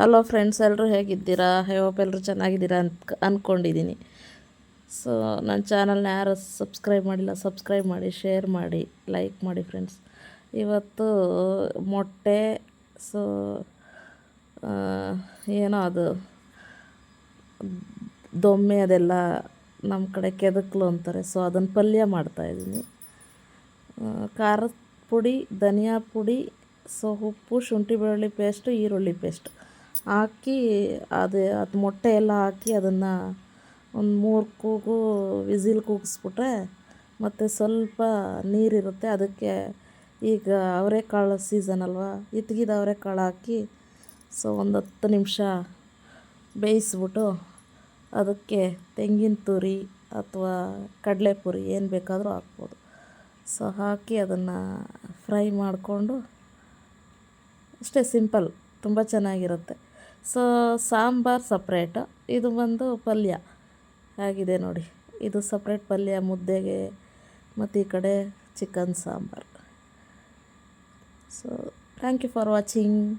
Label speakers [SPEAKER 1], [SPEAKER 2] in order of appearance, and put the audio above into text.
[SPEAKER 1] Hello friends ಎಲ್ಲರೂ ಹೇಗಿದ್ದೀರಾ? Hope ಎಲ್ಲರೂ ಚೆನ್ನಾಗಿದ್ದೀರಾ ಅಂತ ಅಂದ್ಕೊಂಡಿದ್ದೀನಿ ಸೊ ನನ್ನ ಚಾನಲ್ನ ಯಾರು ಸಬ್ಸ್ಕ್ರೈಬ್ ಮಾಡಿಲ್ಲ ಸಬ್ಸ್ಕ್ರೈಬ್ ಮಾಡಿ ಶೇರ್ ಮಾಡಿ ಲೈಕ್ ಮಾಡಿ ಫ್ರೆಂಡ್ಸ್ ಇವತ್ತು ಮೊಟ್ಟೆ ಸೊ ಏನೋ ಅದು, ದೊಮ್ಮೆ ಅದೆಲ್ಲ ನಮ್ಮ ಕಡೆ ಕೆದಕ್ಲು ಅಂತಾರೆ. ಸೊ ಅದನ್ನು ಪಲ್ಯ ಮಾಡ್ತಾಯಿದ್ದೀನಿ ಖಾರದ ಪುಡಿ, ಧನಿಯಾ ಪುಡಿ ಸೊ ಉಪ್ಪು ಶುಂಠಿ ಬೆಳ್ಳುಳ್ಳಿ ಪೇಸ್ಟು ಈರುಳ್ಳಿ ಪೇಸ್ಟ್ ಹಾಕಿ ಅದು ಅದು ಮೊಟ್ಟೆ ಎಲ್ಲ ಹಾಕಿ ಅದನ್ನು ಒಂದು ಮೂರು ಕೂಗು ವಿಸಿಲ್ ಕೂಗಿಸ್ಬಿಟ್ರೆ ಮತ್ತು ಸ್ವಲ್ಪ ನೀರಿರುತ್ತೆ ಅದಕ್ಕೆ ಈಗ ಅವರೆಕಾಳು ಸೀಸನ್ ಅಲ್ವಾ? ಇತ್ಗಿದ ಅವರೆಕಾಳು ಹಾಕಿ ಸೊ ಒಂದು ಹತ್ತು ನಿಮಿಷ ಬೇಯಿಸ್ಬಿಟ್ಟು ಅದಕ್ಕೆ ತೆಂಗಿನ ತುರಿ ಅಥವಾ ಕಡಲೆಪುರಿ ಏನು ಬೇಕಾದರೂ ಹಾಕ್ಬೋದು. ಸೊ ಹಾಕಿ ಅದನ್ನು ಫ್ರೈ ಮಾಡಿಕೊಂಡು, ಅಷ್ಟೇ ಸಿಂಪಲ್, ತುಂಬ ಚೆನ್ನಾಗಿರುತ್ತೆ. ಸೊ, ಸಾಂಬಾರು ಸಪ್ರೇಟು ಇದು ಬಂದು ಪಲ್ಯ. ಆಗಿದೆ ನೋಡಿ. ಇದು ಸಪ್ರೇಟ್ ಪಲ್ಯ, ಮುದ್ದೆಗೆ, ಮತ್ತು ಈ ಕಡೆ chicken sambar. So thank you for watching